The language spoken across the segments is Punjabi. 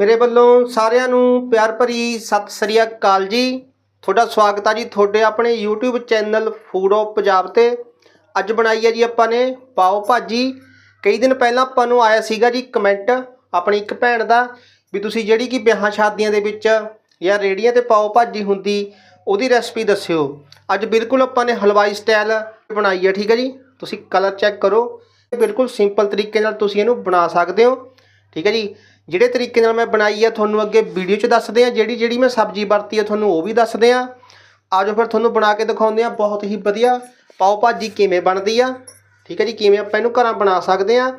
ਮੇਰੇ ਵੱਲੋਂ ਸਾਰਿਆਂ ਨੂੰ ਪਿਆਰ ਭਰੀ ਸਤਿ ਸ੍ਰੀ ਅਕਾਲ ਜੀ। ਤੁਹਾਡਾ ਸਵਾਗਤ ਆ ਜੀ ਤੁਹਾਡੇ ਆਪਣੇ YouTube channel food of Punjab ਤੇ। ਅੱਜ ਬਣਾਈ ਹੈ ਜੀ ਆਪਾਂ ਨੇ ਪਾਓ ਭਾਜੀ। ਕਈ ਦਿਨ ਪਹਿਲਾਂ ਆਪਾਂ ਨੂੰ ਆਇਆ ਸੀਗਾ ਜੀ ਕਮੈਂਟ ਆਪਣੀ ਇੱਕ ਭੈਣ ਦਾ ਵੀ ਤੁਸੀਂ ਜਿਹੜੀ ਕਿ ਵਿਆਹਾਂ ਸ਼ਾਦੀਆਂ ਦੇ ਵਿੱਚ ਜਾਂ ਰੇੜੀਆਂ ਤੇ ਪਾਓ ਭਾਜੀ ਹੁੰਦੀ, ਉਹਦੀ ਰੈਸਪੀ ਦੱਸਿਓ। ਅੱਜ ਬਿਲਕੁਲ ਆਪਾਂ ਨੇ ਹਲਵਾਈ ਸਟਾਈਲ ਬਣਾਈ ਹੈ ਠੀਕ ਹੈ ਜੀ? ਤੁਸੀਂ ਕਲਰ ਚੈੱਕ ਕਰੋ। ਬਿਲਕੁਲ ਸਿੰਪਲ ਤਰੀਕੇ ਨਾਲ ਤੁਸੀਂ ਇਹਨੂੰ ਬਣਾ ਸਕਦੇ ਹੋ। ਠੀਕ ਹੈ ਜੀ? ਜਿਹੜੇ ਤਰੀਕੇ ਨਾਲ ਮੈਂ ਬਣਾਈ ਆ, ਤੁਹਾਨੂੰ ਅੱਗੇ ਵੀਡੀਓ 'ਚ ਦੱਸਦੇ ਆ, ਜਿਹੜੀ ਜਿਹੜੀ ਮੈਂ ਸਬਜ਼ੀ ਵਰਤੀ ਆ, ਤੁਹਾਨੂੰ ਉਹ ਵੀ ਦੱਸਦੇ ਆ। ਆਜੋ ਫਿਰ ਤੁਹਾਨੂੰ ਬਣਾ ਕੇ ਦਿਖਾਉਂਦੇ ਆ, ਬਹੁਤ ਹੀ ਵਧੀਆ ਪਾਓ ਭਾਜੀ ਕਿਵੇਂ ਬਣਦੀ ਆ। ਠੀਕ ਹੈ ਜੀ, ਕਿਵੇਂ ਆਪਾਂ ਇਹਨੂੰ ਘਰਾਂ ਬਣਾ ਸਕਦੇ ਆ।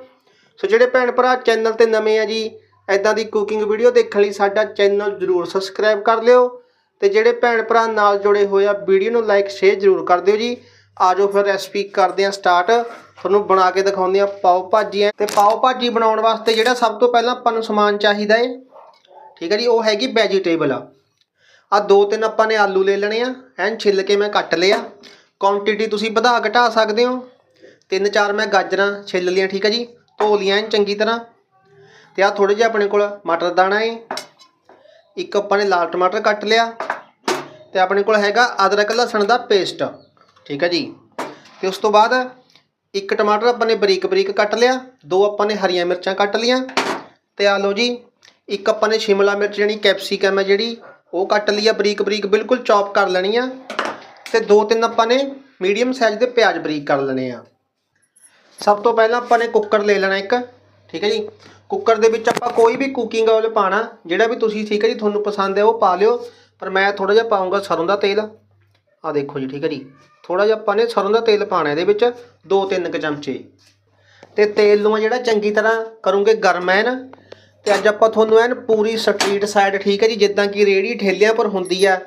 ਸੋ ਜਿਹੜੇ ਭੈਣ ਭਰਾ, ਚੈਨਲ ਤੇ ਨਵੇਂ ਆ ਜੀ ਐਦਾਂ ਦੀ ਕੁਕਿੰਗ ਵੀਡੀਓ ਦੇਖਣ ਲਈ ਸਾਡਾ ਚੈਨਲ ਜ਼ਰੂਰ ਸਬਸਕ੍ਰਾਈਬ ਕਰ ਲਿਓ। ਤੇ ਜਿਹੜੇ ਭੈਣ ਭਰਾ ਨਾਲ ਜੁੜੇ ਹੋਏ ਆ, ਵੀਡੀਓ ਨੂੰ ਲਾਈਕ ਸ਼ੇਅਰ ਜ਼ਰੂਰ ਕਰ ਦਿਓ ਜੀ। ਆਜੋ ਫਿਰ ਰੈਸਪੀ ਕਰਦੇ ਆ ਸਟਾਰਟ ਤੁਹਾਨੂੰ ਬਣਾ ਕੇ ਦਿਖਾਉਂਦੇ ਆ ਪਾਓ ਭਾਜੀ ਤੇ ਪਾਓ ਭਾਜੀ ਬਣਾਉਣ ਵਾਸਤੇ ਜਿਹੜਾ ਸਭ ਤੋਂ ਪਹਿਲਾਂ ਆਪਾਂ ਨੂੰ ਸਮਾਨ ਚਾਹੀਦਾ ਏ, ਠੀਕ ਹੈ ਜੀ, ਉਹ ਹੈਗੀ ਵੈਜੀਟੇਬਲ ਆ। ਦੋ ਤਿੰਨ ਆਪਾਂ ਨੇ ਆਲੂ ਲੈ ਲੈਣੇ ਆ, ਐਨ ਛਿੱਲ ਕੇ ਮੈਂ ਕੱਟ ਲਿਆ। ਕੁਆਂਟੀਟੀ ਤੁਸੀਂ ਵਧਾ ਘਟਾ ਸਕਦੇ ਹੋ। ਤਿੰਨ ਚਾਰ ਮੈਂ ਗਾਜਰਾਂ ਛਿੱਲ ਲਈਆਂ, ਠੀਕ ਹੈ ਜੀ, ਧੋ ਲਈਆਂ ਐਨ ਚੰਗੀ ਤਰ੍ਹਾਂ। ਤੇ ਆ ਥੋੜੇ ਜਿਹਾ ਆਪਣੇ ਕੋਲ ਮਟਰ ਦਾਣਾ ਏ। ਇੱਕ ਆਪਾਂ ਨੇ ਲਾਲ ਟਮਾਟਰ ਕੱਟ ਲਿਆ। ਤੇ ਆਪਣੇ ਕੋਲ ਹੈਗਾ ਅਦਰਕ ਲਸਣ ਦਾ ਪੇਸਟ ਠੀਕ ਹੈ ਜੀ। ਤੇ ਉਸ ਤੋਂ ਬਾਅਦ ਇੱਕ ਟਮਾਟਰ ਆਪਾਂ ਨੇ ਬਰੀਕ ਬਰੀਕ ਕੱਟ ਲਿਆ, ਦੋ ਆਪਾਂ ਨੇ ਹਰੀਆਂ ਮਿਰਚਾਂ ਕੱਟ ਲੀਆਂ, ਤੇ ਆ ਲਓ ਜੀ, ਇੱਕ ਆਪਾਂ ਨੇ ਸ਼ਿਮਲਾ ਮਿਰਚ ਜਿਹੜੀ ਕੈਪਸਿਕਮ ਹੈ ਜਿਹੜੀ, ਉਹ ਕੱਟ ਲਈ ਆ ਬਰੀਕ ਬਰੀਕ, ਬਿਲਕੁਲ ਚੌਪ ਕਰ ਲੈਣੀ ਆ, ਤੇ ਦੋ ਤਿੰਨ ਆਪਾਂ ਨੇ ਮੀਡੀਅਮ ਸਾਈਜ਼ ਦੇ ਪਿਆਜ਼ ਬਰੀਕ ਕਰ ਲੈਣੇ ਆ। ਸਭ ਤੋਂ ਪਹਿਲਾਂ ਆਪਾਂ ਨੇ ਕੁੱਕਰ ਲੈ ਲੈਣਾ ਇੱਕ, ਠੀਕ ਹੈ ਜੀ। ਕੁੱਕਰ ਦੇ ਵਿੱਚ ਆਪਾਂ ਕੋਈ ਵੀ ਕੁਕਿੰਗ ਆਇਲ ਪਾਣਾ ਜਿਹੜਾ ਵੀ ਤੁਸੀਂ ਠੀਕ ਹੈ ਜੀ, ਤੁਹਾਨੂੰ ਪਸੰਦ ਹੈ ਉਹ ਪਾ ਲਿਓ, ਪਰ ਮੈਂ ਥੋੜਾ ਜਿਹਾ ਪਾਉਂਗਾ ਸਰੋਂ ਦਾ ਤੇਲ। ਆ ਦੇਖੋ ਜੀ, ਠੀਕ ਹੈ ਜੀ। ਥੋੜਾ ਜਿਹਾ ਆਪਾਂ ਨੇ ਸਰੋਂ ਦਾ ਤੇਲ ਪਾਣਾ ਇਹਦੇ ਵਿੱਚ 2-3 ਕੁ ਚਮਚੇ। ਤੇ ਤੇਲ ਨੂੰ ਜਿਹੜਾ ਚੰਗੀ ਤਰ੍ਹਾਂ ਕਰੂੰਗੇ ਗਰਮ ਐਨ, ਤੇ ਅੱਜ ਆਪਾਂ ਤੁਹਾਨੂੰ ਐਨ ਪੂਰੀ ਸਟਰੀਟ ਸਾਈਡ, ਠੀਕ ਹੈ ਜੀ, ਜਿੱਦਾਂ ਕਿ ਰੇੜੀ ਠੇਲਿਆਂ ਪਰ ਹੁੰਦੀ ਆ,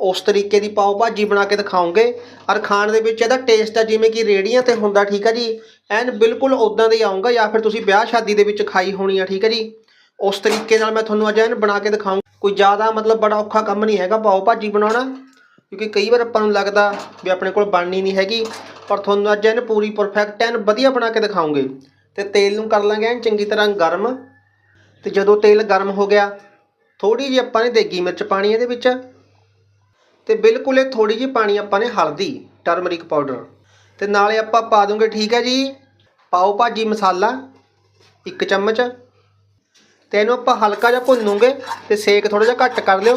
ਉਸ ਤਰੀਕੇ ਦੀ ਪਾਓ ਭਾਜੀ ਬਣਾ ਕੇ ਦਿਖਾਉਂਗੇ। ਔਰ ਖਾਣ ਦੇ ਵਿੱਚ ਇਹਦਾ ਟੇਸਟ ਆ, ਜਿਵੇਂ ਕਿ ਰੇੜੀਆਂ ਤੇ ਹੁੰਦਾ, ਠੀਕ ਹੈ ਜੀ, ਐਨ ਬਿਲਕੁਲ ਉਦਾਂ ਦੇ ਹੀ ਆਉਂਗਾ ਜਾਂ ਫਿਰ ਤੁਸੀਂ ਵਿਆਹ ਸ਼ਾਦੀ ਦੇ ਵਿੱਚ ਖਾਈ ਹੋਣੀ ਆ, ਠੀਕ ਹੈ ਜੀ। ਉਸ ਤਰੀਕੇ ਨਾਲ ਮੈਂ ਤੁਹਾਨੂੰ ਅੱਜ ਐਨ ਬਣਾ ਕੇ ਦਿਖਾਉਂਗਾ ਕੋਈ ਜ਼ਿਆਦਾ ਮਤਲਬ ਬੜਾ ਔਖਾ ਕੰਮ ਨਹੀਂ ਹੈਗਾ, ਪਾਓ ਭਾਜੀ ਬਣਾਉਣਾ। ਕਿਉਂਕਿ ਕਈ ਵਾਰ ਆਪਾਂ ਨੂੰ ਲੱਗਦਾ ਵੀ ਆਪਣੇ ਕੋਲ ਬਣਨੀ ਨਹੀਂ ਹੈਗੀ, ਪਰ ਤੁਹਾਨੂੰ ਅੱਜ ਐਨ ਪੂਰੀ ਪਰਫੈਕਟ ਐਨ ਵਧੀਆ ਬਣਾ ਕੇ ਦਿਖਾਉਂਗੇ। ਤੇ ਤੇਲ ਨੂੰ ਕਰ ਲਾਂਗੇ ਐਨ ਚੰਗੀ ਤਰ੍ਹਾਂ ਗਰਮ। ਤੇ ਜਦੋਂ ਤੇਲ ਗਰਮ ਹੋ ਗਿਆ ਥੋੜੀ ਜਿਹੀ ਆਪਾਂ ਨੇ ਦੇਗੀ ਮਿਰਚ ਪਾਣੀ ਇਹਦੇ ਵਿੱਚ। ਤੇ ਬਿਲਕੁਲ ਇਹ ਥੋੜੀ ਜਿਹੀ ਪਾਣੀ ਆਪਾਂ ਨੇ ਹਲਦੀ ਟਰਮਰਿਕ ਪਾਊਡਰ ਤੇ ਨਾਲੇ ਆਪਾਂ ਪਾ ਦੂੰਗੇ, ਠੀਕ ਹੈ ਜੀ, ਪਾਓ ਭਾਜੀ ਮਸਾਲਾ, ਇੱਕ ਚਮਚ। ਤੇ ਇਹਨੂੰ ਆਪਾਂ ਹਲਕਾ ਜਿਹਾ ਭੁੰਨੂਗੇ ਤੇ ਸੇਕ ਥੋੜਾ ਜਿਹਾ ਘੱਟ ਕਰ ਲਿਓ।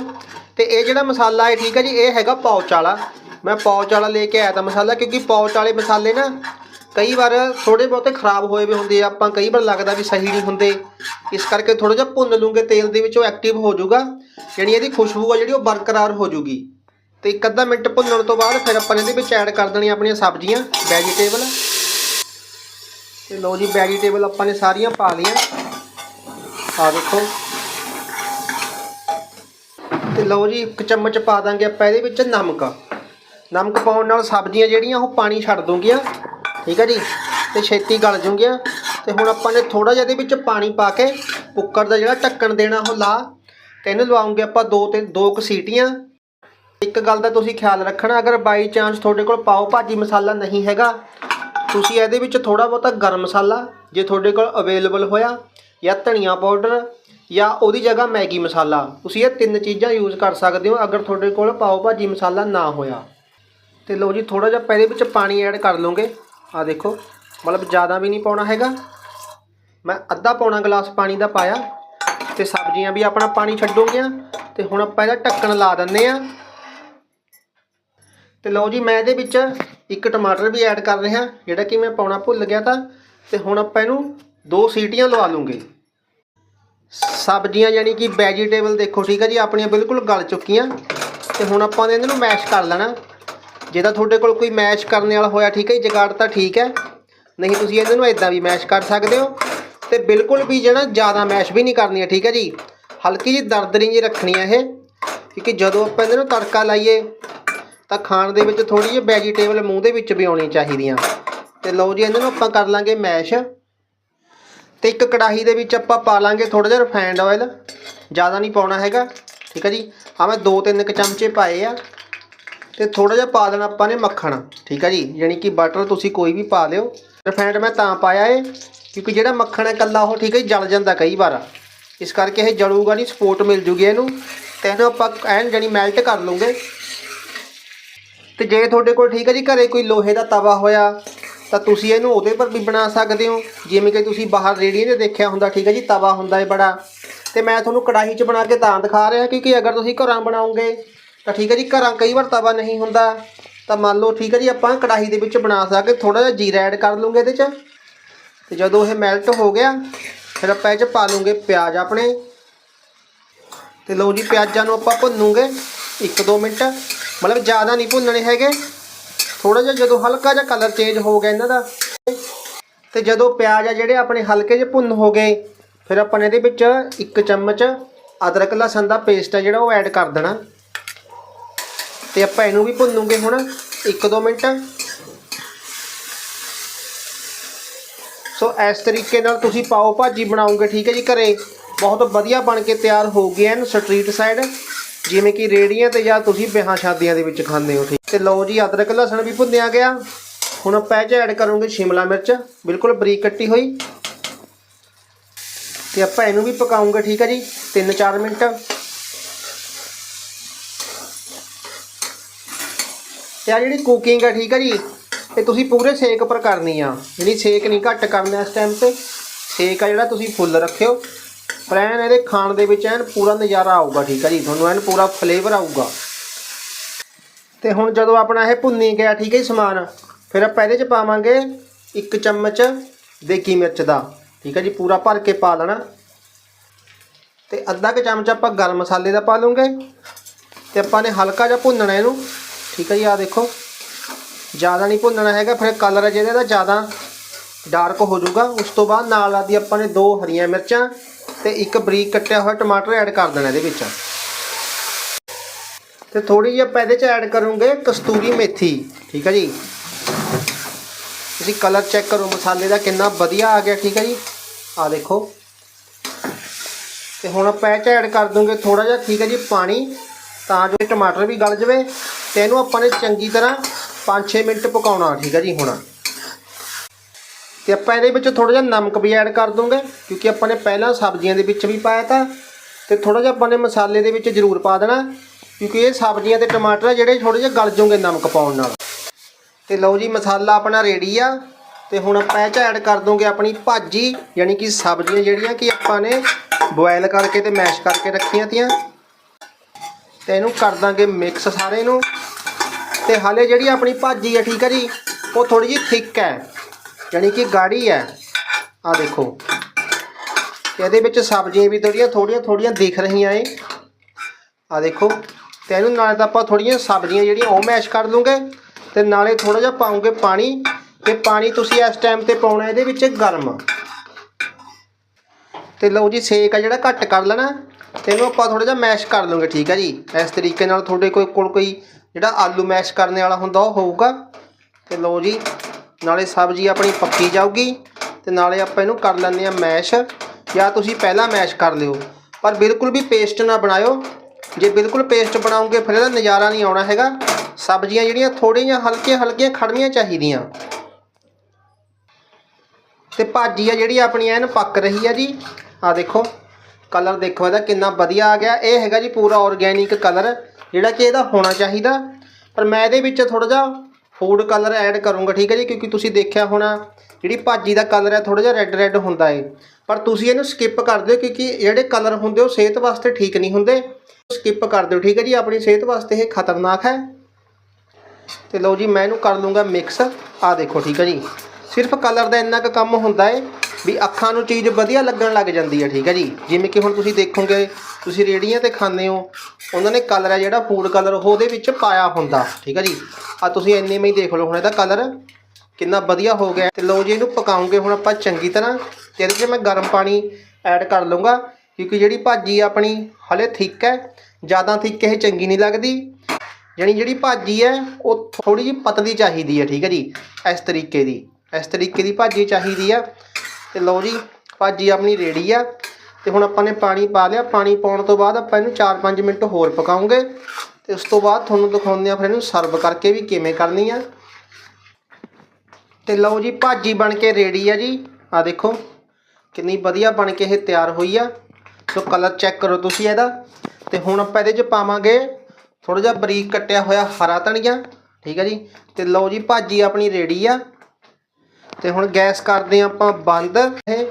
ਤੇ ਇਹ ਜਿਹੜਾ ਮਸਾਲਾ ਹੈ ਠੀਕ ਹੈ ਜੀ, ਇਹ ਹੈਗਾ ਪੌਚ ਵਾਲਾ। ਮੈਂ ਪੌਚ ਵਾਲਾ ਲੈ ਕੇ ਆਇਆ ਤਾਂ ਮਸਾਲਾ, ਕਿਉਂਕਿ ਪੌਚ ਵਾਲੇ ਮਸਾਲੇ ਨਾ ਕਈ ਵਾਰ ਥੋੜੇ ਬਹੁਤੇ ਖਰਾਬ ਹੋਏ ਵੀ ਹੁੰਦੇ ਆ, ਆਪਾਂ ਕਈ ਵਾਰ ਲੱਗਦਾ ਵੀ ਸਹੀ ਨਹੀਂ ਹੁੰਦੇ। ਇਸ ਕਰਕੇ ਥੋੜਾ ਜਿਹਾ ਭੁੰਨ ਲੂੰਗੇ, ਤੇਲ ਦੇ ਵਿੱਚ ਉਹ ਐਕਟਿਵ ਹੋ ਜਾਊਗਾ। ਜਿਹੜੀ ਇਹਦੀ ਖੁਸ਼ਬੂ ਆ ਜਿਹੜੀ ਉਹ ਬਰਕਰਾਰ ਹੋ ਜਾਊਗੀ। ਤੇ ਇੱਕ ਅੱਧਾ ਮਿੰਟ ਭੁੰਨਣ ਤੋਂ ਬਾਅਦ ਫਿਰ ਆਪਾਂ ਇਹਦੇ ਵਿੱਚ ਐਡ ਕਰ ਦੇਣੀਆਂ ਆਪਣੀਆਂ ਸਬਜ਼ੀਆਂ ਵੈਜੀਟੇਬਲ ਤੇ ਲਓ ਜੀ ਵੈਜੀਟੇਬਲ ਆਪਾਂ ਨੇ ਸਾਰੀਆਂ ਪਾ ਲਈਆਂ। ਆ ਦੇਖੋ। ਲਓ ਜੀ, ਇੱਕ ਚਮਚ ਪਾ ਦਾਂਗੇ ਆਪਾਂ ਇਹਦੇ ਵਿੱਚ ਨਮਕ। ਨਮਕ ਪਾਉਣ ਨਾਲ ਸਬਜ਼ੀਆਂ ਜਿਹੜੀਆਂ, ਉਹ ਪਾਣੀ ਛੱਡ ਦੂੰਗੀਆਂ ਠੀਕ ਹੈ ਜੀ? ਤੇ ਛੇਤੀ ਗਲ ਜੂਗੀਆਂ। ਤੇ ਹੁਣ ਆਪਾਂ ਨੇ ਥੋੜਾ ਜਿਹਾ ਇਹਦੇ ਵਿੱਚ ਪਾਣੀ ਪਾ ਕੇ ਕੁੱਕਰ ਦਾ ਜਿਹੜਾ ਢੱਕਣ ਦੇਣਾ, ਉਹ ਲਾ ਤੇ ਇਹਨੂੰ ਲਵਾਉਂਗੇ ਆਪਾਂ ਦੋ ਤੇ ਦੋ ਕੁ ਸੀਟੀਆਂ। ਇੱਕ ਗੱਲ ਦਾ ਤੁਸੀਂ ਖਿਆਲ ਰੱਖਣਾ, ਅਗਰ ਬਾਈ ਚਾਂਸ ਤੁਹਾਡੇ ਕੋਲ ਪਾਓ ਭਾਜੀ ਮਸਾਲਾ ਨਹੀਂ ਹੈਗਾ, ਤੁਸੀਂ ਇਹਦੇ ਵਿੱਚ ਥੋੜਾ ਬਹੁਤਾ ਗਰਮ ਮਸਾਲਾ, ਜੇ ਤੁਹਾਡੇ ਕੋਲ ਅਵੇਲੇਬਲ ਹੋਇਆ, ਜਾਂ ਧਨੀਆ ਪਾਊਡਰ ਜਾਂ ਉਹਦੀ ਜਗ੍ਹਾ ਮੈਗੀ ਮਸਾਲਾ। ਤੁਸੀਂ ਇਹ ਤਿੰਨ ਚੀਜ਼ਾਂ ਯੂਜ਼ ਕਰ ਸਕਦੇ ਹੋ ਅਗਰ ਤੁਹਾਡੇ ਕੋਲ ਪਾਓ ਭਾਜੀ ਮਸਾਲਾ ਨਾ ਹੋਇਆ। ਤੇ ਲਓ ਜੀ ਥੋੜਾ ਜਿਹਾ ਪਹਿਲੇ ਵਿੱਚ ਪਾਣੀ ਐਡ ਕਰ ਲਓਗੇ। ਆ ਦੇਖੋ, ਮਤਲਬ ਜ਼ਿਆਦਾ ਵੀ ਨਹੀਂ ਪਾਉਣਾ ਹੈਗਾ। ਮੈਂ ਅੱਧਾ ਪੌਣਾ ਗਲਾਸ ਪਾਣੀ ਦਾ ਪਾਇਆ। ਤੇ ਸਬਜ਼ੀਆਂ ਵੀ ਆਪਣਾ ਪਾਣੀ ਛੱਡੂਗੀਆਂ। ਤੇ ਹੁਣ ਆਪਾਂ ਇਹਦਾ ਢੱਕਣ ਲਾ ਦਿੰਨੇ ਆ ਤੇ ਲਓ ਜੀ, ਮੈਂ ਇਹਦੇ ਵਿੱਚ ਇੱਕ ਟਮਾਟਰ ਵੀ ਐਡ ਕਰ ਰਿਹਾ, ਜਿਹੜਾ ਕਿ ਮੈਂ ਪਾਉਣਾ ਭੁੱਲ ਗਿਆ ਤਾਂ। ਤੇ ਹੁਣ ਆਪਾਂ ਇਹਨੂੰ ਦੋ ਸੀਟੀਆਂ ਲਵਾ ਲੂੰਗੇ ਸਬਜ਼ੀਆਂ ਯਾਨੀ ਕਿ ਵੈਜੀਟੇਬਲ ਦੇਖੋ, ਠੀਕ ਹੈ ਜੀ, ਆਪਣੀਆਂ ਬਿਲਕੁਲ ਗਲ ਚੁੱਕੀਆਂ। ਤੇ ਹੁਣ ਆਪਾਂ ਨੇ ਇਹਨਾਂ ਨੂੰ ਮੈਸ਼ ਕਰ ਲੈਣਾ। ਜੇ ਤਾਂ ਤੁਹਾਡੇ ਕੋਲ ਕੋਈ ਮੈਸ਼ ਕਰਨ ਵਾਲਾ ਹੋਇਆ, ਠੀਕ ਹੈ ਜੀ, ਜਗਾੜ ਤਾਂ ਠੀਕ ਹੈ। ਨਹੀਂ, ਤੁਸੀਂ ਇਹਨਾਂ ਨੂੰ ਇਦਾਂ ਵੀ ਮੈਸ਼ ਕਰ ਸਕਦੇ ਹੋ। ਤੇ ਬਿਲਕੁਲ ਵੀ ਜਿਹੜਾ ਜ਼ਿਆਦਾ ਮੈਸ਼ ਵੀ ਨਹੀਂ ਕਰਨੀ ਹੈ, ਠੀਕ ਹੈ ਜੀ। ਹਲਕੀ ਜਿਹੀ ਦਰਦਰੀ ਜੀ ਰੱਖਣੀ ਹੈ ਇਹ। ਕਿਉਂਕਿ ਜਦੋਂ ਆਪਾਂ ਇਹਨਾਂ ਨੂੰ ਤੜਕਾ ਲਾਈਏ, ਤਾਂ ਖਾਣ ਦੇ ਵਿੱਚ ਥੋੜੀ ਜਿਹੀ ਵੈਜੀਟੇਬਲ ਮੂੰਹ ਦੇ ਵਿੱਚ ਵੀ ਆਉਣੀ ਚਾਹੀਦੀਆਂ। ਤੇ ਲਓ ਜੀ ਇਹਨਾਂ ਨੂੰ ਆਪਾਂ ਕਰ ਲਾਂਗੇ ਮੈਸ਼ ਤੇ ਇੱਕ ਕੜਾਹੀ ਦੇ ਵਿੱਚ ਆਪਾਂ ਪਾ ਲਾਂਗੇ ਥੋੜਾ ਜਿਹਾ ਰਿਫਾਈਨਡ ਆਇਲ ਜ਼ਿਆਦਾ ਨਹੀਂ ਪਾਉਣਾ ਹੈਗਾ, ਠੀਕ ਹੈ ਜੀ? ਆ ਮੈਂ ਦੋ ਤਿੰਨ ਕੁ ਚਮਚੇ ਪਾਏ ਆ, ਤੇ ਥੋੜਾ ਜਿਹਾ ਪਾ ਦੇਣਾ ਆਪਾਂ ਨੇ ਮੱਖਣ, ਠੀਕ ਹੈ ਜੀ? ਯਾਨੀ ਕਿ ਬਟਰ ਤੁਸੀਂ ਕੋਈ ਵੀ ਪਾ ਲਿਓ। ਰਿਫਾਈਨਡ ਮੈਂ ਤਾਂ ਪਾਇਆ ਏ, ਕਿਉਂਕਿ ਜਿਹੜਾ ਮੱਖਣ ਹੈ ਕੱਲਾ ਉਹ, ਠੀਕ ਹੈ ਜੀ, ਜਲ ਜਾਂਦਾ ਕਈ ਵਾਰ। ਇਸ ਕਰਕੇ ਇਹ ਜਲੂਗਾ ਨਹੀਂ ਸਪੋਰਟ ਮਿਲ ਜੂਗੀ ਇਹਨੂੰ। ਤੇ ਇਹਨੂੰ ਆਪਾਂ ਐਨ ਜਣੀ ਮੈਲਟ ਕਰ ਲੂੰਗੇ। ਤੇ ਜੇ ਤੁਹਾਡੇ ਕੋਲ, ਠੀਕ ਹੈ ਜੀ, ਘਰੇ ਕੋਈ ਲੋਹੇ ਦਾ ਤਵਾ ਹੋਇਆ ਤਾਂ ਤੁਸੀਂ ਇਹਨੂੰ ਉਹਦੇ ਪਰ ਵੀ ਬਣਾ ਸਕਦੇ ਹੋ। ਜਿਵੇਂ ਕਿ ਤੁਸੀਂ ਬਾਹਰ ਰੇੜੀਆਂ 'ਤੇ ਦੇਖਿਆ ਹੁੰਦਾ, ਠੀਕ ਹੈ ਜੀ, ਤਵਾ ਹੁੰਦਾ ਹੈ ਬੜਾ। ਤੇ ਮੈਂ ਤੁਹਾਨੂੰ ਕੜਾਹੀ 'ਚ ਬਣਾ ਕੇ ਤਾਂ ਦਿਖਾ ਰਿਹਾ ਕਿਉਂਕਿ ਅਗਰ ਤੁਸੀਂ ਘਰਾਂ ਬਣਾਉਂਗੇ ਤਾਂ ਠੀਕ ਹੈ ਜੀ, ਘਰਾਂ ਕਈ ਵਾਰ ਤਵਾ ਨਹੀਂ ਹੁੰਦਾ। ਤਾਂ ਮੰਨ ਲਓ, ਠੀਕ ਹੈ ਜੀ, ਆਪਾਂ ਕੜਾਹੀ ਦੇ ਵਿੱਚ ਬਣਾ ਸਕਦੇ ਥੋੜਾ ਜਿਹਾ ਜੀਰਾ ਐਡ ਕਰ ਲੂੰਗੇ ਇਹਦੇ 'ਚ। ਤੇ ਜਦੋਂ ਇਹ ਮੈਲਟ ਹੋ ਗਿਆ, ਫਿਰ ਆਪਾਂ ਇਹ 'ਚ ਪਾ ਲੂੰਗੇ ਪਿਆਜ਼ ਆਪਣੇ। ਤੇ ਲਓ ਜੀ, ਪਿਆਜ਼ਾਂ ਨੂੰ ਆਪਾਂ ਭੁੰਨੂਗੇ 1-2 ਮਿੰਟ। ਮਤਲਬ ਜ਼ਿਆਦਾ ਨਹੀਂ ਭੁੰਨਣੇ ਹੈਗੇ। ਥੋੜਾ ਜਿਹਾ ਜਦੋਂ ਹਲਕਾ ਜਿਹਾ ਕਲਰ ਚੇਂਜ ਹੋ ਗਿਆ ਇਹਨਾਂ ਦਾ, ਤੇ ਜਦੋਂ ਪਿਆਜ਼ ਆ ਜਿਹੜੇ ਆਪਣੇ ਹਲਕੇ ਜਿਹੇ ਭੁੰਨ ਹੋ ਗਏ, ਫਿਰ ਆਪਾਂ ਨੇ ਇਹਦੇ ਵਿੱਚ ਇੱਕ ਚਮਚ ਅਦਰਕ ਲਸਣ ਦਾ ਪੇਸਟ ਆ ਜਿਹੜਾ ਉਹ ਐਡ ਕਰ ਦੇਣਾ। ਤੇ ਆਪਾਂ ਇਹਨੂੰ ਵੀ ਭੁੰਨੂਗੇ ਹੁਣ 1-2 ਮਿੰਟ। ਸੋ ਇਸ ਤਰੀਕੇ ਨਾਲ ਤੁਸੀਂ ਪਾਓ ਭਾਜੀ ਬਣਾਓਗੇ, ਠੀਕ ਹੈ ਜੀ ਘਰੇ। ਬਹੁਤ ਵਧੀਆ ਬਣ ਕੇ ਤਿਆਰ ਹੋ ਗਈ ਐਨ ਸਟਰੀਟ ਸਾਈਡ ਜਿਵੇਂ ਕਿ ਰੇੜੀਆਂ ਤੇ ਜਾਂ ਤੁਸੀਂ ਵਿਆਹਾਂ ਸ਼ਾਦੀਆਂ ਦੇ ਵਿੱਚ ਖਾਂਦੇ ਹੋ, ਠੀਕ? ਤੇ ਲਓ ਜੀ, ਅਦਰਕ, ਲਸਣ ਵੀ ਭੁੰਨਿਆ ਗਿਆ। ਹੁਣ ਆਪਾਂ ਇਹ 'ਚ ਐਡ ਕਰੂੰਗੇ ਸ਼ਿਮਲਾ ਮਿਰਚ। ਬਿਲਕੁਲ ਬਰੀਕ ਕੱਟੀ ਹੋਈ। ਤੇ ਆਪਾਂ ਇਹਨੂੰ ਵੀ ਪਕਾਉਂਗੇ, ਠੀਕ ਹੈ ਜੀ 3-4 ਮਿੰਟ। ਤੇ ਆ ਜਿਹੜੀ ਕੁਕਿੰਗ ਹੈ ਠੀਕ ਹੈ ਜੀ, ਇਹ ਤੁਸੀਂ ਪੂਰੇ ਸੇਕ ਪਰ ਕਰਨੀ ਆ। ਜਿਹੜੀ ਸੇਕ ਨਹੀਂ ਘੱਟ ਕਰਨਾ ਇਸ ਟਾਈਮ ਤੇ। ਸੇਕ ਆ ਜਿਹੜਾ ਤੁਸੀਂ ਫੁੱਲ ਰੱਖਿਓ। ਪਰ ਐਨ ਇਹਦੇ ਖਾਣ ਦੇ ਵਿੱਚ ਐਨ ਪੂਰਾ ਨਜ਼ਾਰਾ ਆਊਗਾ, ਠੀਕ ਹੈ ਜੀ। ਤੁਹਾਨੂੰ ਐਨ ਪੂਰਾ ਫਲੇਵਰ ਆਊਗਾ। ਤੇ ਹੁਣ ਜਦੋਂ ਆਪਣਾ ਇਹ ਭੁੰਨੀ ਗਿਆ, ਠੀਕ ਹੈ ਜੀ, ਸਮਾਨ, ਫਿਰ ਆਪਾਂ ਇਹਦੇ ਚ ਪਾਵਾਂਗੇ ਇੱਕ ਚਮਚ ਦੇਗੀ ਮਿਰਚ ਦਾ, ਠੀਕ ਹੈ ਜੀ, ਪੂਰਾ ਭਰ ਕੇ ਪਾ ਲੈਣਾ। ਤੇ ਅੱਧਾ ਕੁ ਚਮਚ ਆਪਾਂ ਗਰਮ ਮਸਾਲੇ ਦਾ ਪਾ ਲਵਾਂਗੇ। ਤੇ ਆਪਾਂ ਨੇ ਹਲਕਾ ਜਿਹਾ ਭੁੰਨਣਾ ਇਹਨੂੰ, ਠੀਕ ਹੈ ਜੀ ਆ ਦੇਖੋ। ਜ਼ਿਆਦਾ ਨਹੀਂ ਭੁੰਨਣਾ ਹੈਗਾ, ਫਿਰ ਕਲਰ ਹੈ ਜਿਹਦਾ ਜ਼ਿਆਦਾ ਡਾਰਕ ਹੋ ਜਾਊਗਾ। ਉਸ ਤੋਂ ਬਾਅਦ ਨਾਲ ਆਦੀ ਆਪਾਂ ਨੇ ਦੋ ਹਰੀਆਂ ਮਿਰਚਾਂ ਤੇ ਇੱਕ ਬਰੀਕ ਕੱਟਿਆ ਹੋਇਆ ਟਮਾਟਰ ਐਡ ਕਰ ਦੇਣਾ ਇਹਦੇ ਵਿੱਚ। ਤੇ ਥੋੜੀ ਜਿਹੀ ਆਪਾਂ ਇਹਦੇ ਚ ਐਡ ਕਰੂੰਗੇ ਕਸਤੂਰੀ ਮੇਥੀ, ਠੀਕ ਹੈ ਜੀ? ਤੁਸੀਂ ਕਲਰ ਚੈੱਕ ਕਰੋ ਮਸਾਲੇ ਦਾ ਕਿੰਨਾ ਵਧੀਆ ਆ ਗਿਆ, ਠੀਕ ਹੈ ਜੀ? ਆ ਦੇਖੋ। ਤੇ ਹੁਣ ਆਪਾਂ ਇਹ ਚ ਐਡ ਕਰ ਦੂੰਗੇ ਥੋੜਾ ਜਿਹਾ, ਠੀਕ ਹੈ ਜੀ, ਪਾਣੀ, ਤਾਂ ਜੋ ਟਮਾਟਰ ਵੀ ਗਲ ਜਵੇ ਤੇ ਇਹਨੂੰ ਆਪਾਂ ਨੇ ਚੰਗੀ ਤਰ੍ਹਾਂ 5-6 ਮਿੰਟ ਪਕਾਉਣਾ, ਠੀਕ ਹੈ ਜੀ, ਹੁਣ। ਤੇ ਆਪਾਂ ਇਹਦੇ ਵਿੱਚ ਥੋੜਾ ਜਿਹਾ ਨਮਕ ਵੀ ਐਡ ਕਰ ਦੂੰਗੇ ਕਿਉਂਕਿ ਆਪਾਂ ਨੇ ਪਹਿਲਾਂ ਸਬਜ਼ੀਆਂ ਦੇ ਵਿੱਚ ਵੀ ਪਾਇਆ ਤਾਂ, ਤੇ ਥੋੜਾ ਜਿਹਾ ਆਪਾਂ ਨੇ ਮਸਾਲੇ ਦੇ ਵਿੱਚ ਜ਼ਰੂਰ ਪਾ ਦੇਣਾ, ਕਿਉਂਕਿ ਇਹ ਸਬਜ਼ੀਆਂ ਤੇ ਟਮਾਟਰ ਜਿਹੜੇ ਥੋੜੇ ਜਿਹਾ ਗਲ ਜਾਣਗੇ ਨਮਕ ਪਾਉਣ ਨਾਲ। ਤੇ ਲਓ ਜੀ, ਮਸਾਲਾ ਆਪਣਾ ਰੈਡੀ ਆ, ਤੇ ਹੁਣ ਆਪਾਂ ਇਹ ਚ ਐਡ ਕਰ ਦੂੰਗੇ ਆਪਣੀ ਭਾਜੀ, ਯਾਨੀ ਕਿ ਸਬਜ਼ੀਆਂ ਜਿਹੜੀਆਂ ਕਿ ਆਪਾਂ ਨੇ ਬੋਇਲ ਕਰਕੇ ਤੇ ਮੈਸ਼ ਕਰਕੇ ਰੱਖੀਆਂ ਤੀਆਂ। ਤੇ ਇਹਨੂੰ ਕਰ ਦਾਂਗੇ ਮਿਕਸ ਸਾਰੇ ਨੂੰ। ਤੇ ਹਾਲੇ ਜਿਹੜੀ ਆਪਣੀ ਭਾਜੀ ਹੈ ਠੀਕ ਹੈ ਜੀ, ਉਹ ਥੋੜੀ ਜਿਹੀ ਥਿਕ ਹੈ। ਯਾਨੀ ਕਿ ਗਾੜੀ ਹੈ। ਆ ਦੇਖੋ। ਤੇ ਇਹਦੇ ਵਿੱਚ ਸਬਜ਼ੀਆਂ ਵੀ ਥੋੜੀਆਂ ਥੋੜੀਆਂ ਥੋੜੀਆਂ ਦਿਖ ਰਹੀਆਂ ਏ। ਆ ਦੇਖੋ। ਤੇ ਇਹਨੂੰ ਨਾਲੇ ਤਾਂ ਆਪਾਂ ਥੋੜੀਆਂ ਸਬਜ਼ੀਆਂ ਜਿਹੜੀਆਂ ਉਹ ਮੈਸ਼ ਕਰ ਲੂੰਗੇ। ਤੇ ਨਾਲੇ ਥੋੜਾ ਜਿਹਾ ਪਾਉਂਗੇ ਪਾਣੀ। ਤੇ ਪਾਣੀ ਤੁਸੀਂ ਇਸ ਟਾਈਮ ਤੇ ਪਾਉਣਾ ਇਹਦੇ ਵਿੱਚ ਗਰਮ। ਤੇ ਲਓ ਜੀ, ਸੇਕ ਆ ਜਿਹੜਾ ਘੱਟ ਕਰ ਲੈਣਾ। ਤੇ ਇਹਨੂੰ ਆਪਾਂ ਥੋੜਾ ਜਿਹਾ ਮੈਸ਼ ਕਰ ਲਵਾਂਗੇ ਠੀਕ ਹੈ ਜੀ। ਇਸ ਤਰੀਕੇ ਨਾਲ ਤੁਹਾਡੇ ਕੋਈ ਕੋਲ ਕੋਈ ਜਿਹੜਾ ਆਲੂ ਮੈਸ਼ ਕਰਨੇ ਵਾਲਾ ਹੁੰਦਾ ਉਹ ਹੋਊਗਾ। ਤੇ ਲਓ ਜੀ ਨਾਲੇ ਸਬਜ਼ੀ ਆਪਣੀ ਪੱਕੀ ਜਾਊਗੀ ਤੇ ਨਾਲੇ ਆਪਾਂ ਇਹਨੂੰ ਕਰ ਲੈਂਦੇ ਆ ਮੈਸ਼, ਜਾਂ ਤੁਸੀਂ ਪਹਿਲਾਂ ਮੈਸ਼ ਕਰ ਲਿਓ। ਪਰ ਬਿਲਕੁਲ ਵੀ ਪੇਸਟ ਨਾ ਬਣਾਇਓ। ਜੇ ਬਿਲਕੁਲ ਪੇਸਟ ਬਣਾਉਂਗੇ ਫਿਰ ਇਹਦਾ ਨਜ਼ਾਰਾ ਨਹੀਂ ਆਉਣਾ ਹੈਗਾ। ਸਬਜ਼ੀਆਂ ਜਿਹੜੀਆਂ ਥੋੜ੍ਹੀਆਂ ਹਲਕੀਆਂ ਹਲਕੀਆਂ ਖੜਨੀਆਂ ਚਾਹੀਦੀਆਂ। ਤੇ ਭਾਜੀ ਆ ਜਿਹੜੀ ਆਪਣੀ ਐਨ ਪੱਕ ਰਹੀ ਆ ਜੀ ਆ ਦੇਖੋ, ਕਲਰ ਦੇਖੋ ਇਹਦਾ ਕਿੰਨਾ ਵਧੀਆ ਆ ਗਿਆ। ਇਹ ਹੈਗਾ ਜੀ ਪੂਰਾ ਆਰਗੇਨਿਕ ਕਲਰ, ਜਿਹੜਾ ਕਿ ਇਹਦਾ ਹੋਣਾ ਚਾਹੀਦਾ। ਪਰ ਮੈਂ ਇਹਦੇ ਵਿੱਚ ਥੋੜਾ ਜਿਹਾ ਫੂਡ ਕਲਰ ਐਡ ਕਰੂੰਗਾ, ਠੀਕ ਹੈ ਜੀ? ਕਿਉਂਕਿ ਤੁਸੀਂ ਦੇਖਿਆ ਹੋਣਾ, ਜਿਹੜੀ ਭਾਜੀ ਦਾ ਕਲਰ ਹੈ ਥੋੜਾ ਜਿਹਾ ਰੈੱਡ ਰੈੱਡ ਹੁੰਦਾ ਏ। ਪਰ ਤੁਸੀਂ ਇਹਨੂੰ ਸਕਿਪ ਕਰ ਦਿਓ, ਕਿਉਂਕਿ ਜਿਹੜੇ ਕਲਰ ਹੁੰਦੇ, ਉਹ ਸਿਹਤ ਵਾਸਤੇ ਠੀਕ ਨਹੀਂ ਹੁੰਦੇ। ਸਕਿਪ ਕਰ ਦਿਓ, ਠੀਕ ਹੈ ਜੀ? ਆਪਣੀ ਸਿਹਤ ਵਾਸਤੇ ਇਹ ਖਤਰਨਾਕ ਹੈ। ਤੇ ਲਓ ਜੀ, ਮੈਂ ਇਹਨੂੰ ਕਰ ਲੂੰਗਾ ਮਿਕਸ ਆ ਦੇਖੋ, ਠੀਕ ਹੈ ਜੀ? ਸਿਰਫ ਕਲਰ ਦਾ ਇੰਨਾ ਕੁ ਕੰਮ ਹੁੰਦਾ ਹੈ ਵੀ ਅੱਖਾਂ ਨੂੰ ਚੀਜ਼ ਵਧੀਆ ਲੱਗਣ ਲੱਗ ਜਾਂਦੀ ਹੈ, ਠੀਕ ਹੈ ਜੀ? ਜਿਵੇਂ ਕਿ ਹੁਣ ਤੁਸੀਂ ਦੇਖੋਗੇ, ਤੁਸੀਂ ਰੇੜੀਆਂ ਤੇ ਖਾਂਦੇ ਹੋ, ਉਹਨਾਂ ਨੇ ਕਲਰ ਹੈ ਜਿਹੜਾ ਫੂਡ ਕਲਰ, ਉਹਦੇ ਵਿੱਚ ਪਾਇਆ ਹੁੰਦਾ, ਠੀਕ ਹੈ ਜੀ? ਆ ਤੁਸੀਂ ਇੰਨੇ ਵਿੱਚ ਦੇਖ ਲਓ ਹੁਣ ਇਹਦਾ ਕਲਰ ਕਿੰਨਾ ਵਧੀਆ ਹੋ ਗਿਆ। ਤੇ ਲਓ ਜੀ ਇਹਨੂੰ ਪਕਾਉਂਗੇ ਹੁਣ ਆਪਾਂ ਚੰਗੀ ਤਰ੍ਹਾਂ। ਤੇ ਇਹਦੇ 'ਚ ਮੈਂ ਗਰਮ ਪਾਣੀ ਐਡ ਕਰ ਲੂੰਗਾ ਕਿਉਂਕਿ ਜਿਹੜੀ ਭਾਜੀ ਆਪਣੀ ਹਲੇ ਥਿੱਕ ਹੈ, ਜ਼ਿਆਦਾ ਥਿੱਕ ਇਹ ਚੰਗੀ ਨਹੀਂ ਲੱਗਦੀ। ਜਾਣੀ ਜਿਹੜੀ ਭਾਜੀ ਹੈ, ਉਹ ਥੋੜੀ ਜਿਹੀ ਪਤਲੀ ਚਾਹੀਦੀ ਹੈ, ਠੀਕ ਹੈ ਜੀ, ਇਸ ਤਰੀਕੇ ਦੀ। ਇਸ ਤਰੀਕੇ ਦੀ ਭਾਜੀ ਚਾਹੀਦੀ ਆ। ਤੇ ਲਓ ਜੀ, ਭਾਜੀ ਆਪਣੀ ਰੈਡੀ ਆ। ਤੇ ਹੁਣ ਆਪਾਂ ਨੇ ਪਾਣੀ ਪਾ ਲਿਆ। ਪਾਣੀ ਪਾਉਣ ਤੋਂ ਬਾਅਦ ਆਪਾਂ ਇਹਨੂੰ 4-5 ਮਿੰਟ ਹੋਰ ਪਕਾਉਂਗੇ। ਤੇ ਉਸ ਤੋਂ ਬਾਅਦ ਤੁਹਾਨੂੰ ਦਿਖਾਉਂਦੇ ਆ ਫਿਰ ਇਹਨੂੰ ਸਰਵ ਕਰਕੇ ਵੀ ਕਿਵੇਂ ਕਰਨੀ ਆ। ਤੇ ਲਓ ਜੀ, ਭਾਜੀ ਬਣ ਕੇ ਰੈਡੀ ਆ ਜੀ। ਆ ਦੇਖੋ, ਕਿੰਨੀ ਵਧੀਆ ਬਣ ਕੇ ਇਹ ਤਿਆਰ ਹੋਈ ਆ। ਸੋ ਕਲਰ ਚੈੱਕ ਕਰੋ ਤੁਸੀਂ ਇਹਦਾ। ਤੇ ਹੁਣ ਆਪਾਂ ਇਹਦੇ 'ਚ ਪਾਵਾਂਗੇ ਥੋੜਾ ਜਿਹਾ ਬਰੀਕ ਕੱਟਿਆ ਹੋਇਆ ਹਰਾ ਧਨੀਆ, ਠੀਕ ਹੈ ਜੀ। ਤੇ ਲਓ ਜੀ, ਭਾਜੀ ਆਪਣੀ ਰੈਡੀ ਆ। ਤੇ ਹੁਣ ਗੈਸ ਕਰਦੇ ਹਾਂ ਆਪਾਂ ਬੰਦ ਇਹ।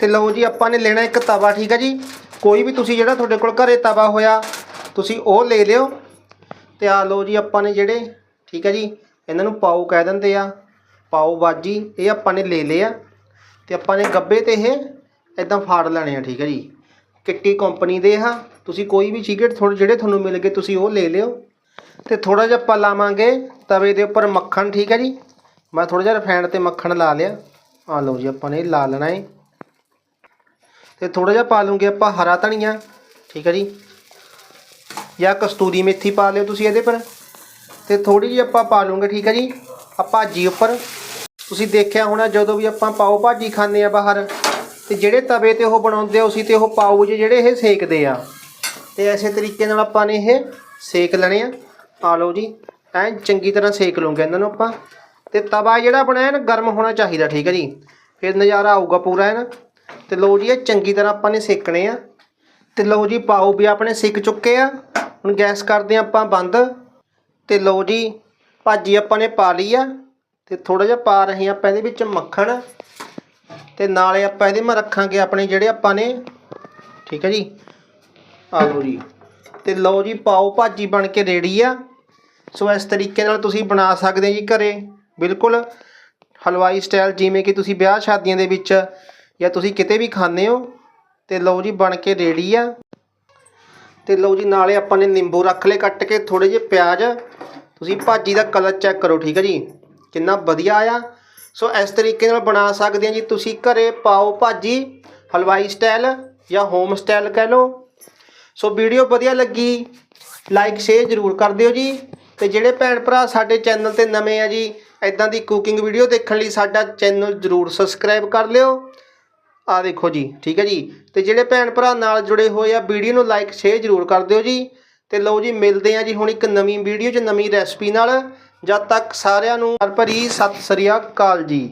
ਤੇ ਲਓ ਜੀ, ਆਪਾਂ ਨੇ ਲੈਣਾ ਇੱਕ ਤਵਾ, ਠੀਕ ਹੈ ਜੀ। ਕੋਈ ਵੀ ਤੁਸੀਂ ਜਿਹੜਾ ਤੁਹਾਡੇ ਕੋਲ ਘਰੇ ਤਵਾ ਹੋਇਆ ਤੁਸੀਂ ਉਹ ਲੈ ਲਿਓ। ਤੇ ਆ ਲਓ ਜੀ ਆਪਾਂ ਨੇ ਜਿਹੜੇ, ਠੀਕ ਹੈ ਜੀ, ਇਹਨਾਂ ਨੂੰ ਪਾਉ ਕਹਿ ਦਿੰਦੇ ਆ। ਪਾਉ ਬਾਜੀ, ਇਹ ਆਪਾਂ ਨੇ ਲੈ ਲਿਆ ਤੇ ਆਪਾਂ ਨੇ ਗੱਬੇ ਤੇ ਇਹ ਇਦਾਂ ਫਾੜ ਲੈਣੇ ਆ, ਠੀਕ ਹੈ ਜੀ। ਕਿੱਟੀ ਕੰਪਨੀ ਦੇ ਆ। ਤੁਸੀਂ ਕੋਈ ਵੀ ਚੀਕਟ ਥੋੜੇ ਜਿਹੜੇ ਤੁਹਾਨੂੰ ਮਿਲ ਗਏ, ਤੁਸੀਂ ਉਹ ਲੈ ਲਿਓ। ਤੇ ਥੋੜਾ ਜਿਹਾ ਆਪਾਂ ਲਾਵਾਂਗੇ ਤਵੇ ਦੇ ਉੱਪਰ ਮੱਖਣ, ਠੀਕ ਹੈ ਜੀ। ਮੈਂ ਥੋੜਾ ਜਿਹਾ ਰਫੈਂਡ ਤੇ ਮੱਖਣ ਲਾ ਲਿਆ। ਆ ਲਓ ਜੀ ਆਪਾਂ ਨੇ ਲਾ ਲੈਣਾ ਹੈ ਤੇ ਥੋੜਾ ਜਿਹਾ ਪਾ ਲੂੰਗੇ ਆਪਾਂ ਹਰਾ ਧਨੀਆ, ਠੀਕ ਹੈ ਜੀ। ਜਾਂ ਕਸਤੂਰੀ ਮੇਥੀ ਪਾ ਲਿਓ ਤੁਸੀਂ ਇਹਦੇ ਪਰ। ਤੇ ਥੋੜੀ ਜਿਹੀ ਆਪਾਂ ਪਾ ਲੂੰਗੇ ਠੀਕ ਹੈ ਜੀ? ਆ ਭਾਜੀ ਉੱਪਰ। ਤੁਸੀਂ ਦੇਖਿਆ ਹੋਣਾ, ਜਦੋਂ ਵੀ ਆਪਾਂ ਪਾਓ ਭਾਜੀ ਖਾਂਦੇ ਆ ਬਾਹਰ, ਤੇ ਜਿਹੜੇ ਤਵੇ ਤੇ ਉਹ ਬਣਾਉਂਦੇ ਆ, ਉਸੇ ਤੇ ਉਹ ਪਾਓ ਜਿਹੇ ਜਿਹੜੇ ਇਹ ਸੇਕਦੇ ਆ। ਤੇ ਐਸੇ ਤਰੀਕੇ ਨਾਲ ਆਪਾਂ ਨੇ ਇਹ ਸੇਕ ਲੈਣੇ ਆ। ਆ ਲਓ ਜੀ, ਐਂ ਚੰਗੀ ਤਰ੍ਹਾਂ ਸੇਕ ਲਵਾਂਗੇ ਇਹਨਾਂ ਨੂੰ ਆਪਾਂ। ਤੇ ਤਵਾ ਜਿਹੜਾ ਬਣਾਇਆ ਨਾ, ਗਰਮ ਹੋਣਾ ਚਾਹੀਦਾ, ਠੀਕ ਹੈ ਜੀ? ਫਿਰ ਨਜ਼ਾਰਾ ਆਊਗਾ ਪੂਰਾ, ਹੈ ਨਾ? ਤੇ ਲਓ ਜੀ, ਇਹ ਚੰਗੀ ਤਰ੍ਹਾਂ ਆਪਾਂ ਨੇ ਸੇਕਣੇ ਆ। ਤੇ ਲਓ ਜੀ, ਪਾਓ ਵੀ ਆਪਣੇ ਸਿੱਕ ਚੁੱਕੇ ਆ। ਹੁਣ ਗੈਸ ਕਰਦੇ ਹਾਂ ਆਪਾਂ ਬੰਦ। ਤੇ ਲਓ ਜੀ, ਭਾਜੀ ਆਪਾਂ ਨੇ ਪਾ ਲਈ ਆ। ਤੇ ਥੋੜਾ ਜਿਹਾ ਪਾ ਰਹੇ ਆ ਆਪਾਂ ਇਹਦੇ ਵਿੱਚ ਮੱਖਣ। ਤੇ ਨਾਲੇ ਆਪਾਂ ਇਹਦੇ ਮੈਂ ਰੱਖਾਂਗੇ ਆਪਣੇ ਜਿਹੜੇ ਆਪਾਂ ਨੇ। ਠੀਕ ਹੈ ਜੀ? ਆ ਜੀ। ਤੇ ਲਓ ਜੀ, ਪਾਓ ਭਾਜੀ ਬਣ ਕੇ ਰੈਡੀ ਆ। ਸੋ ਇਸ ਤਰੀਕੇ ਨਾਲ ਤੁਸੀਂ ਬਣਾ ਸਕਦੇ ਹੋ ਜੀ ਘਰੇ। ਬਿਲਕੁਲ ਹਲਵਾਈ ਸਟਾਈਲ ਜਿਵੇਂ ਕਿ ਤੁਸੀਂ ਵਿਆਹ ਸ਼ਾਦੀਆਂ ਦੇ ਵਿੱਚ ਜਾਂ ਤੁਸੀਂ ਕਿਤੇ ਵੀ ਖਾਂਦੇ ਹੋ। ਤੇ ਲਓ ਜੀ, ਬਣ ਕੇ ਰੈਡੀ ਆ। ਤੇ ਲਓ ਜੀ, ਨਾਲੇ ਆਪਾਂ ਨੇ ਨਿੰਬੂ ਰੱਖ ਲਏ, ਕੱਟ ਕੇ ਥੋੜੇ ਜਿਹੇ ਪਿਆਜ਼। ਤੁਸੀਂ ਭਾਜੀ ਦਾ ਕਲਰ ਚੈੱਕ ਕਰੋ, ਠੀਕ ਹੈ ਜੀ? ਕਿੰਨਾ ਵਧੀਆ ਆ ਸੋ ਇਸ ਤਰੀਕੇ ਨਾਲ ਬਣਾ ਸਕਦੇ ਆ ਜੀ ਤੁਸੀਂ। ਘਰੇ ਪਾਓ ਭਾਜੀ, ਹਲਵਾਈ ਸਟਾਈਲ ਜਾਂ ਹੋਮ ਸਟਾਈਲ ਕਹਿ ਲਓ। ਸੋ ਵੀਡੀਓ ਵਧੀਆ ਲੱਗੀ ਲਾਈਕ ਸ਼ੇਅਰ ਜ਼ਰੂਰ ਕਰ ਦਿਓ ਜੀ। ਤੇ ਜਿਹੜੇ ਭੈਣ ਭਰਾ ਸਾਡੇ ਚੈਨਲ ਤੇ ਨਵੇਂ ਆ ਜੀ ਇਦਾਂ ਦੀ ਕੁਕਿੰਗ ਵੀਡੀਓ ਦੇਖਣ ਲਈ ਸਾਡਾ ਚੈਨਲ ਜ਼ਰੂਰ ਸਬਸਕ੍ਰਾਈਬ ਕਰ ਲਿਓ। ਆ ਦੇਖੋ ਜੀ, ਠੀਕ ਹੈ ਜੀ। ਤੇ ਜਿਹੜੇ ਭੈਣ ਭਰਾ ਨਾਲ ਜੁੜੇ ਹੋਏ ਆ, ਵੀਡੀਓ ਨੂੰ ਲਾਈਕ ਸ਼ੇਅਰ ਜ਼ਰੂਰ ਕਰ ਦਿਓ ਜੀ। ਤੇ ਲਓ ਜੀ, ਮਿਲਦੇ ਆ ਜੀ ਹੁਣ ਇੱਕ ਨਵੀਂ ਵੀਡੀਓ 'ਚ, ਨਵੀਂ ਰੈਸਪੀ ਨਾਲ। ਜਦ ਤੱਕ ਸਾਰਿਆਂ ਨੂੰ ਭਰੀ ਸਤਿ ਸ੍ਰੀ ਅਕਾਲ ਜੀ।